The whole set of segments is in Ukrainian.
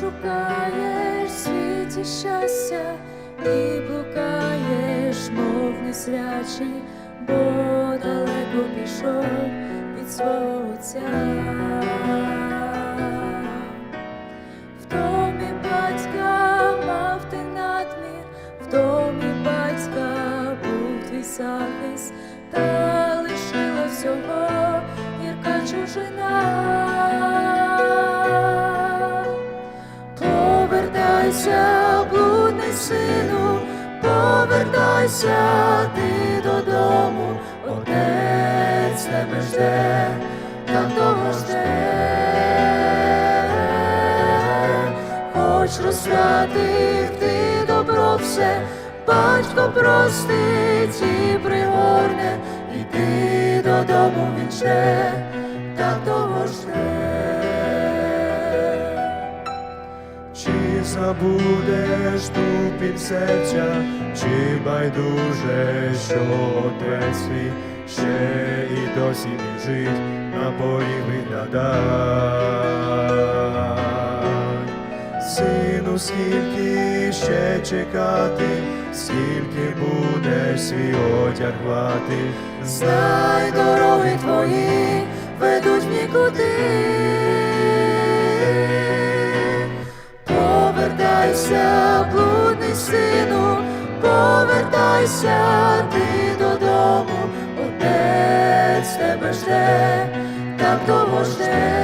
шукаєш світі щастя і блукаєш, мов незрячий, бо далеко пішов від свого отця. В домі батька мав ти надмір, в домі батька був твій захист, та лишила всього гірка чужина. Повертайся, блудний сину, повертайся ти додому, отець тебе жде, так довго жде. Хоч розтратив ти добро все, батько простить і пригорне, іди додому він жде, так довго жде. Забудеш тупіт серця, чи байдуже, що отець свій ще і досі біжить на поріг виглядать. Сину, скільки ще чекати, скільки будеш свій одяг рвати, Знай дороги твої повертайся ти додому, отець тебе жде, так довго жде.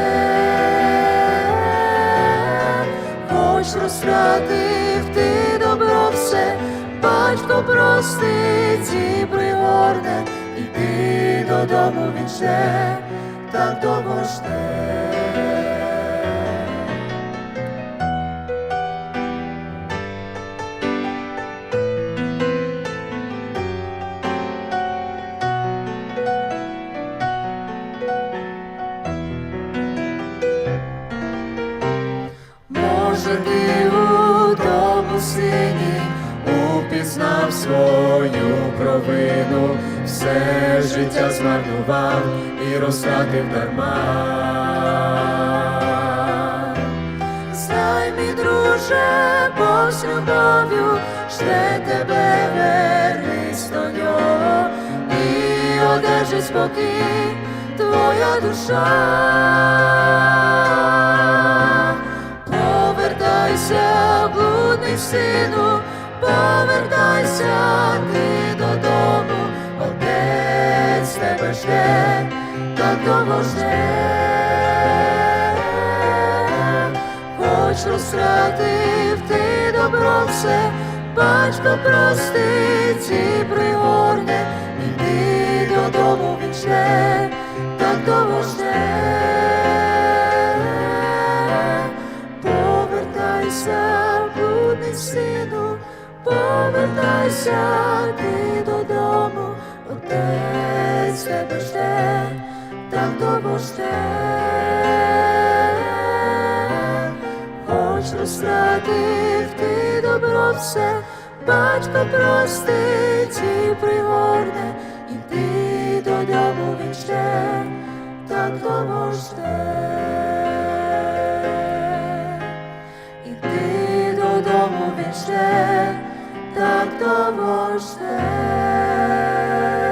Хоч розтратив ти добро все, батько простить і пригорне, іди додому він жде, так довго жде. Ти у тому сині упізнав свою провину, все життя змарнував і розтратив дарма. Знай, мій друже, Бог з любов'ю жде тебе, вернись до нього і одержить спокій твоя душа. Повертайся, блудний сину, повертайся ти додому, отець тебе жде, довго жде. Хоч розтратив ти добро все, батько простить і пригорне, іди додому він жде, довго жде. Сину, повертайся ти додому, отець тебе жде, так довго жде. Хоч розтратив ти добро все, батько простить і пригорне, іди додому він жде, так довго жде. ще, так того ж те.